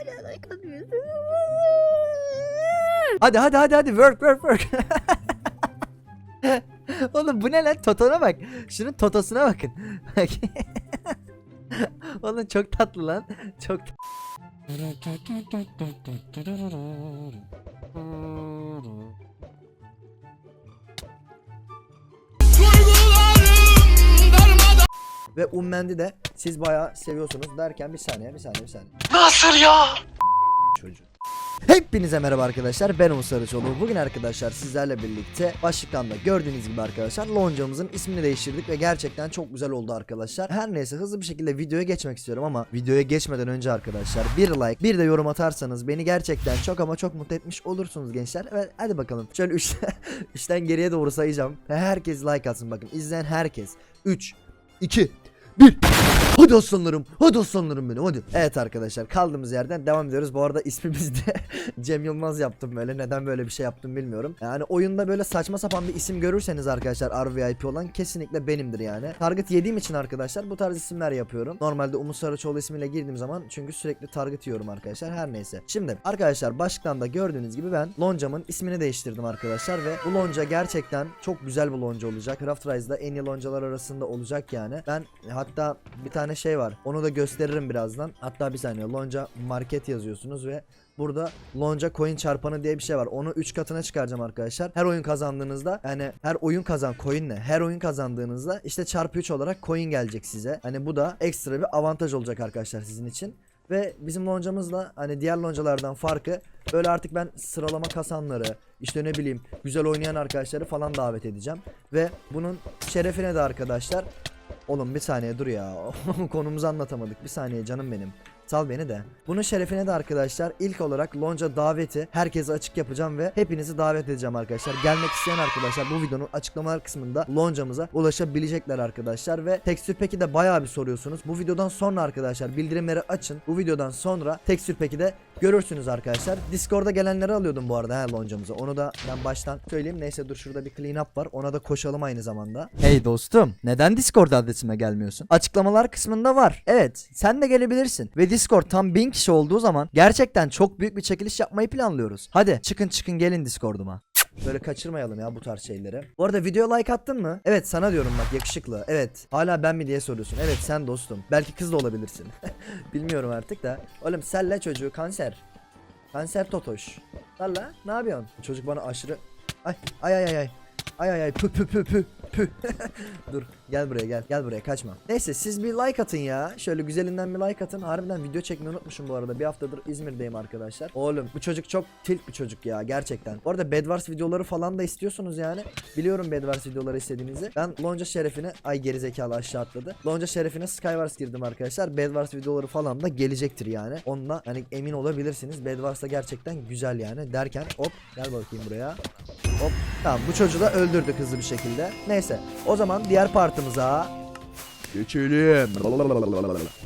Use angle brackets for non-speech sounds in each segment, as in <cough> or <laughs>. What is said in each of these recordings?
Hala like atmıyorsun. Hadi hadi hadi hadi work work work. <laughs> Oğlum bu ne lan? Totona bak. Şunun totosuna bakın. <laughs> Oğlum çok tatlı lan. Çok <laughs> Ve Ummendi de siz bayağı seviyorsunuz derken bir saniye bir saniye bir saniye. Nasır ya? çocuğu. Hepinize merhaba arkadaşlar ben Umut Sarıçoğlu. Bugün arkadaşlar sizlerle birlikte başlıktan da gördüğünüz gibi arkadaşlar loncamızın ismini değiştirdik ve gerçekten çok güzel oldu arkadaşlar. Her neyse hızlı bir şekilde videoya geçmek istiyorum ama videoya geçmeden önce arkadaşlar bir like bir de yorum atarsanız beni gerçekten çok ama çok mutlu etmiş olursunuz gençler. Ve hadi bakalım şöyle 3 3'ten <laughs> geriye doğru sayacağım. Herkes like atsın bakın izleyen herkes. 3 2 1 Hadi aslanlarım. Hadi aslanlarım benim hadi. Evet arkadaşlar kaldığımız yerden devam ediyoruz. Bu arada ismimizi de <laughs> Cem Yılmaz yaptım böyle. Neden böyle bir şey yaptım bilmiyorum. Yani oyunda böyle saçma sapan bir isim görürseniz arkadaşlar RVIP olan kesinlikle benimdir yani. Target yediğim için arkadaşlar bu tarz isimler yapıyorum. Normalde Umut Sarıçoğlu ismiyle girdiğim zaman çünkü sürekli target yiyorum arkadaşlar. Her neyse. Şimdi arkadaşlar başlıktan da gördüğünüz gibi ben loncamın ismini değiştirdim arkadaşlar ve bu lonca gerçekten çok güzel bir lonca olacak. Craft Rise'da en iyi loncalar arasında olacak yani. Ben hatta bir tane şey var. Onu da gösteririm birazdan. Hatta bir saniye lonca market yazıyorsunuz ve Burada lonca coin çarpanı diye bir şey var. Onu 3 katına çıkaracağım arkadaşlar. Her oyun kazandığınızda yani her oyun kazan coin ne? Her oyun kazandığınızda işte çarpı 3 olarak coin gelecek size. Hani bu da ekstra bir avantaj olacak arkadaşlar sizin için. Ve bizim loncamızla hani diğer loncalardan farkı böyle artık ben sıralama kasanları işte ne bileyim güzel oynayan arkadaşları falan davet edeceğim. Ve bunun şerefine de arkadaşlar Oğlum bir saniye dur ya. <laughs> Konumuzu anlatamadık. Bir saniye canım benim. Sal beni de. Bunun şerefine de arkadaşlar ilk olarak lonca daveti herkese açık yapacağım ve hepinizi davet edeceğim arkadaşlar. Gelmek isteyen arkadaşlar bu videonun açıklamalar kısmında loncamıza ulaşabilecekler arkadaşlar ve tekstür peki de bayağı bir soruyorsunuz. Bu videodan sonra arkadaşlar bildirimleri açın. Bu videodan sonra tekstür peki de görürsünüz arkadaşlar. Discord'a gelenleri alıyordum bu arada he loncamıza. Onu da ben baştan söyleyeyim. Neyse dur şurada bir clean up var. Ona da koşalım aynı zamanda. Hey dostum neden Discord adresime gelmiyorsun? Açıklamalar kısmında var. Evet sen de gelebilirsin. Ve Discord tam 1000 kişi olduğu zaman gerçekten çok büyük bir çekiliş yapmayı planlıyoruz. Hadi çıkın çıkın gelin Discord'uma. Böyle kaçırmayalım ya bu tarz şeyleri. Bu arada video like attın mı? Evet sana diyorum bak yakışıklı. Evet. Hala ben mi diye soruyorsun. Evet sen dostum. Belki kız da olabilirsin. <laughs> Bilmiyorum artık da. Oğlum selle çocuğu kanser. Kanser totoş. Valla ne yapıyorsun? Çocuk bana aşırı... Ay ay ay ay ay. Ay ay pü pü pü pü pü. <laughs> Dur gel buraya gel gel buraya kaçma. Neyse siz bir like atın ya. Şöyle güzelinden bir like atın. Harbiden video çekmeyi unutmuşum bu arada. Bir haftadır İzmir'deyim arkadaşlar. Oğlum bu çocuk çok tilt bir çocuk ya gerçekten. Bu arada Bedwars videoları falan da istiyorsunuz yani. Biliyorum Bedwars videoları istediğinizi. Ben Lonca şerefine ay gerizekalı aşağı atladı. Lonca şerefine Skywars girdim arkadaşlar. Bedwars videoları falan da gelecektir yani. Onunla hani emin olabilirsiniz. Bedwars da gerçekten güzel yani. Derken hop gel bakayım buraya. Hop tamam bu çocuğu da öldürdük hızlı bir şekilde. Neyse o zaman diğer partımıza geçelim.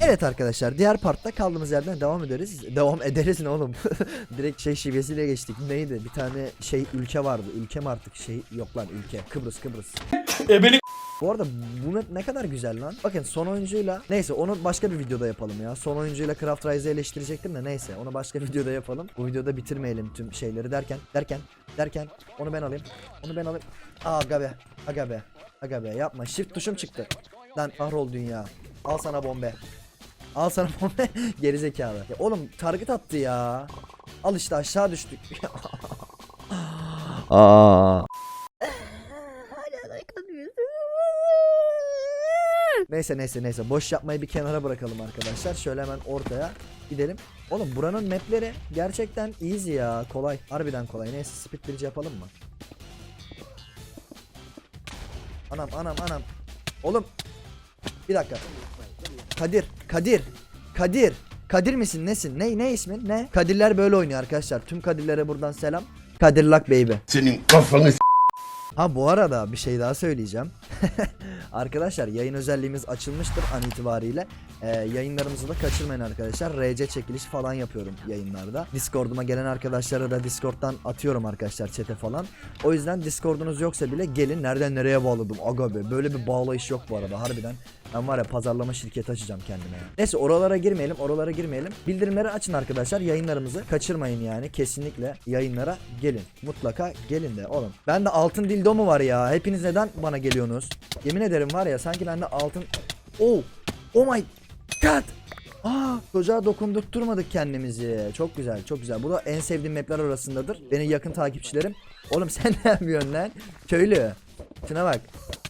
Evet arkadaşlar diğer partta kaldığımız yerden devam ederiz. Devam ederiz ne oğlum? <laughs> Direkt şey şivesiyle geçtik. Neydi? Bir tane şey ülke vardı. Ülke mi artık şey yok lan ülke. Kıbrıs Kıbrıs. Ebeni Bu arada bu map ne kadar güzel lan. Bakın son oyuncuyla neyse onu başka bir videoda yapalım ya. Son oyuncuyla Craft Rise'ı eleştirecektim de neyse onu başka <laughs> videoda yapalım. Bu videoda bitirmeyelim tüm şeyleri derken derken derken onu ben alayım. Onu ben alayım. Aga be. Aga be. Aga be yapma. Shift tuşum çıktı. Lan kahrol dünya. Al sana bombe. Al sana <laughs> bombe. Gerizekalı. Ya oğlum target attı ya. Al işte aşağı düştük. <laughs> Aa. Hala like atmıyorsun. Neyse neyse neyse boş yapmayı bir kenara bırakalım arkadaşlar. Şöyle hemen ortaya gidelim. Oğlum buranın mapleri gerçekten easy ya. Kolay. Harbiden kolay. Neyse speed bridge yapalım mı? Anam anam anam. Oğlum. Bir dakika. Kadir. Kadir. Kadir. Kadir misin nesin? Ne ne ismin? Ne? Kadirler böyle oynuyor arkadaşlar. Tüm Kadirlere buradan selam. Kadirlak baby. senin kafanı Ha bu arada bir şey daha söyleyeceğim. <laughs> arkadaşlar yayın özelliğimiz açılmıştır an itibariyle. Ee, yayınlarımızı da kaçırmayın arkadaşlar. RC çekilişi falan yapıyorum yayınlarda. Discord'uma gelen arkadaşlara da Discord'dan atıyorum arkadaşlar chat'e falan. O yüzden Discord'unuz yoksa bile gelin nereden nereye bağladım aga be. Böyle bir bağlayış yok bu arada harbiden. Ben var ya pazarlama şirketi açacağım kendime ya. Neyse oralara girmeyelim oralara girmeyelim. Bildirimleri açın arkadaşlar yayınlarımızı kaçırmayın yani kesinlikle yayınlara gelin. Mutlaka gelin de oğlum. Bende altın dildo mu var ya? Hepiniz neden bana geliyorsunuz? Yemin ederim var ya sanki bende altın... Oh! Oh my god! Aa, çocuğa dokundurtturmadık kendimizi. Çok güzel, çok güzel. Bu da en sevdiğim mapler arasındadır. Benim yakın takipçilerim. Oğlum <laughs> sen ne yapıyorsun lan? Köylü. Şuna bak.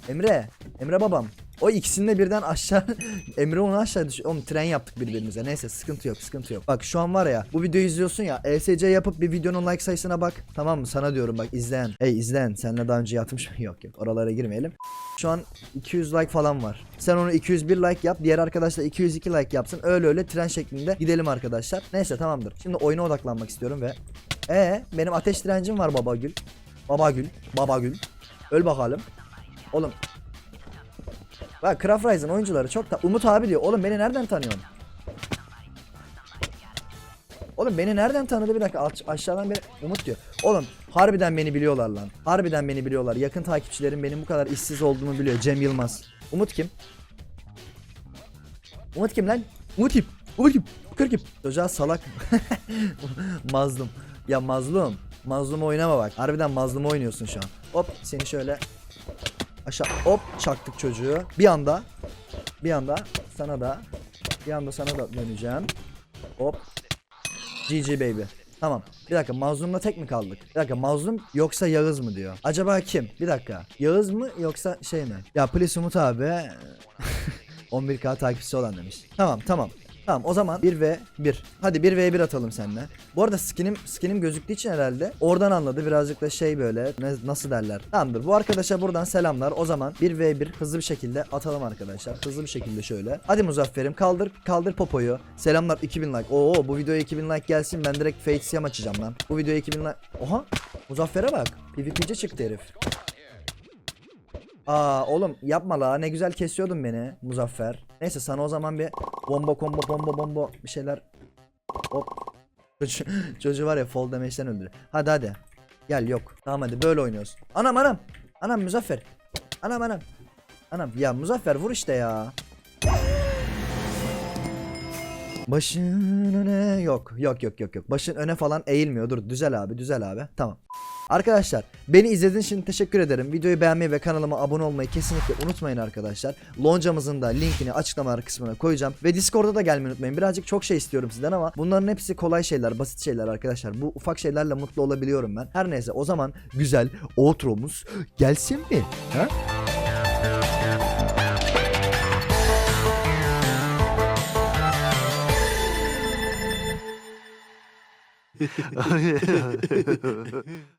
Emre. Emre babam. O ikisini de birden aşağı <laughs> Emre onu aşağı düş. Oğlum tren yaptık birbirimize. Neyse sıkıntı yok sıkıntı yok. Bak şu an var ya bu videoyu izliyorsun ya ESC yapıp bir videonun like sayısına bak. Tamam mı? Sana diyorum bak izleyen. Hey izleyen seninle daha önce yatmış mı? <laughs> Yok yok oralara girmeyelim. Şu an 200 like falan var. Sen onu 201 like yap. Diğer arkadaş da 202 like yapsın. Öyle öyle tren şeklinde gidelim arkadaşlar. Neyse tamamdır. Şimdi oyuna odaklanmak istiyorum ve e benim ateş direncim var babagül. Babagül. Babagül. Öl bakalım. Oğlum Bak Craft Rise'ın oyuncuları çok da Umut abi diyor. Oğlum beni nereden tanıyorsun? Oğlum beni nereden tanıdı bir dakika Aş- aşağıdan beni Umut diyor. Oğlum harbiden beni biliyorlar lan. Harbiden beni biliyorlar. Yakın takipçilerim benim bu kadar işsiz olduğumu biliyor. Cem Yılmaz. Umut kim? Umut kim lan? Umut kim? Umut kim? Kır kim? Çocuğa salak. <laughs> mazlum. Ya mazlum. Mazlum oynama bak. Harbiden mazlum oynuyorsun şu an. Hop seni şöyle aşağı hop çaktık çocuğu. Bir anda bir anda sana da bir anda sana da döneceğim. Hop. GG baby. Tamam. Bir dakika Mazlum'la tek mi kaldık? Bir dakika Mazlum yoksa Yağız mı diyor. Acaba kim? Bir dakika. Yağız mı yoksa şey mi? Ya please Umut abi. <laughs> 11k takipçisi olan demiş. Tamam tamam. Tamam o zaman 1 v 1. Hadi 1 v 1 atalım seninle. Bu arada skinim skinim gözüktüğü için herhalde oradan anladı. Birazcık da şey böyle ne, nasıl derler. Tamamdır. Bu arkadaşa buradan selamlar. O zaman 1 v 1 hızlı bir şekilde atalım arkadaşlar. Hızlı bir şekilde şöyle. Hadi Muzaffer'im kaldır kaldır popoyu. Selamlar 2000 like. Oo bu videoya 2000 like gelsin. Ben direkt Fate Siyam açacağım lan. Bu videoya 2000 like. Oha. Muzaffer'e bak. PvP'ci çıktı herif. Aa oğlum yapma la ne güzel kesiyordun beni Muzaffer. Neyse sana o zaman bir bomba combo bomba bomba bir şeyler. Hop. Çocuğu, <laughs> çocuğu var ya fall damage'den öldürüyor. Hadi hadi. Gel yok. Tamam hadi böyle oynuyoruz. Anam anam. Anam Muzaffer. Anam anam. Anam ya Muzaffer vur işte ya. Başın öne yok yok yok yok yok başın öne falan eğilmiyor dur düzel abi düzel abi tamam Arkadaşlar beni izlediğiniz için teşekkür ederim. Videoyu beğenmeyi ve kanalıma abone olmayı kesinlikle unutmayın arkadaşlar. Loncamızın da linkini açıklamalar kısmına koyacağım. Ve Discord'a da gelmeyi unutmayın. Birazcık çok şey istiyorum sizden ama bunların hepsi kolay şeyler, basit şeyler arkadaşlar. Bu ufak şeylerle mutlu olabiliyorum ben. Her neyse o zaman güzel outro'muz gelsin mi? Ha? <laughs> <laughs>